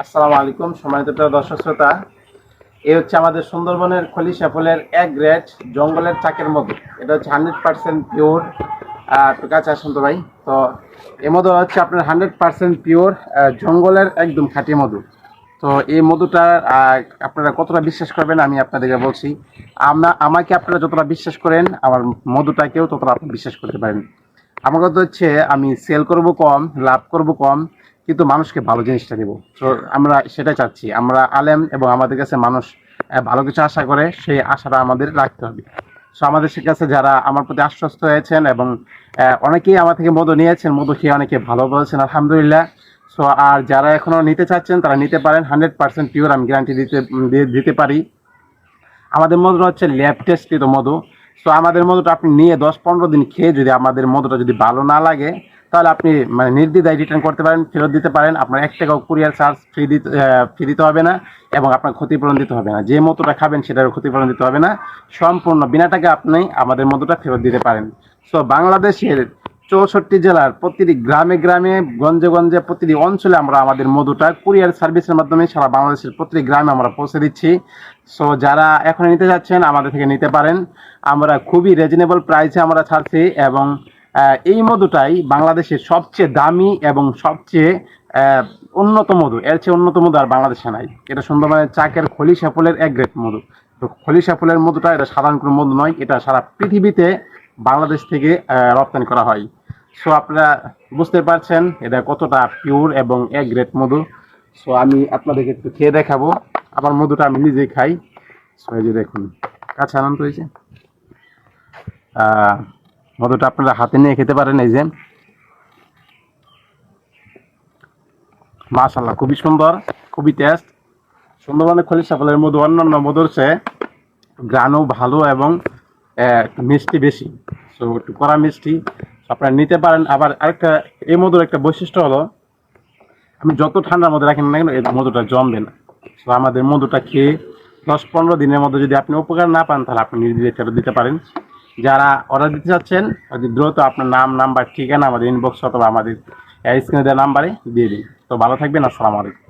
আসসালামু আলাইকুম, সম্মানিত দর্শক শ্রোতা। এই হচ্ছে আমাদের সুন্দরবনের খলিশা ফুলের এক গ্রেড জঙ্গলের চাকের মধু। এটা হচ্ছে হান্ড্রেড পার্সেন্ট পিওর কাছে আসুন তো ভাই। তো এই মধু হচ্ছে আপনার হান্ড্রেড পার্সেন্ট পিওর জঙ্গলের একদম খাঁটি মধু। তো এই মধুটা আপনারা কতটা বিশ্বাস করবেন আমি আপনাদেরকে বলছি। আমরা, আমাকে আপনারা যতটা বিশ্বাস করেন, আমার মধুটাকেও ততটা আপনি বিশ্বাস করতে পারেন। আমার কথা হচ্ছে আমি সেল করব কম, লাভ করব কম কিন্তু মানুষকে ভালো জিনিসটা দেবো তো আমরা সেটাই চাচ্ছি। আমরা আলেম এবং আমাদের কাছে মানুষ ভালো কিছু আশা করে সেই আশাটা আমাদের রাখতে হবে। সো আমাদের কাছে যারা আমার প্রতি আশ্বস্ত হয়েছেন এবং অনেকেই আমার থেকে মধু নিয়েছেন, মধু খেয়ে অনেকে ভালো বলেছেন, আলহামদুলিল্লাহ। সো আর যারা এখনও নিতে চাচ্ছেন, তারা নিতে পারেন। হান্ড্রেড পার্সেন্ট পিওর আমি গ্যারান্টি দিতে দিতে পারি। আমাদের মধুটা হচ্ছে ল্যাব টেস্টিত মধু। সো আমাদের মধুটা আপনি নিয়ে দশ পনেরো দিন খেয়ে যদি আমাদের মধুটা যদি ভালো না লাগে তাহলে আপনি মানে নির্দ্বিধায় রিটার্ন করতে পারেন, ফেরত দিতে পারেন। আপনার এক টাকাও কুরিয়ার চার্জ ফ্রি দিতে ফ্রি দিতে হবে না এবং আপনার ক্ষতিপূরণ দিতে হবে না। যে মধুটা খাবেন সেটার ক্ষতিপূরণ দিতে হবে না। সম্পূর্ণ বিনা টাকা আপনি আমাদের মধুটা ফেরত দিতে পারেন। সো বাংলাদেশের চৌষট্টি জেলার প্রতিটি গ্রামে গ্রামে, গঞ্জে গঞ্জে প্রতিটি অঞ্চলে আমরা আমাদের মধুটা কুরিয়ার সার্ভিসের মাধ্যমে সারা বাংলাদেশের প্রতিটি গ্রামে আমরা পৌঁছে দিচ্ছি। সো যারা এখন নিতে যাচ্ছেন, আমাদের থেকে নিতে পারেন। আমরা খুবই রিজনেবল প্রাইসে আমরা ছাড়ছি এবং এই মধুটাই বাংলাদেশের সবচেয়ে দামি এবং সবচেয়ে উন্নত মধু। এর চেয়ে উন্নত মধু আর বাংলাদেশে নাই। এটা সুন্দরবনের চাকের খলি সাফলের এক গ্রেড মধু। তো খলি সাফলের মধুটা এটা সাধারণ কোনো মধু নয়, এটা সারা পৃথিবীতে বাংলাদেশ থেকে রপ্তানি করা হয়। সো আপনারা বুঝতে পারছেন, এটা কতটা পিওর এবং এক গ্রেড মধু। সো আমি আপনাদেরকে একটু খেয়ে দেখাবো। আমার মধুটা আমি নিজেই খাই। সো এই যে দেখুন, কাছে আনন্দ হয়েছে। মধুটা আপনারা হাতে নিয়ে খেতে পারেন, এই যে। মাশাল্লাহ খুবই সুন্দর, খুবই টেস্ট সুন্দরবনের খলি সাফলের মধু অন্যান্য মধুর চেয়ে গ্রানও ভালো এবং মিষ্টি বেশি। সো একটু কড়া মিষ্টি আপনারা নিতে পারেন। আবার আরেকটা, এই মধুর একটা বৈশিষ্ট্য হলো আপনি যত ঠান্ডার মধ্যে রাখেন না কেন, এই মধুটা জমবে না। তো আমাদের মধুটা খেয়ে দশ পনেরো দিনের মধ্যে যদি আপনি উপকার না পান, তাহলে আপনি ফেরত দিতে পারেন। যারা অর্ডার দিতে চাচ্ছেন, অতি দ্রুত আপনার নাম নাম্বার ঠিকানা আমাদের ইনবক্স অথবা আমাদের স্ক্রিনে দেওয়া নাম্বারে দিয়ে দিন। তো ভালো থাকবেন, আসসালামু আলাইকুম।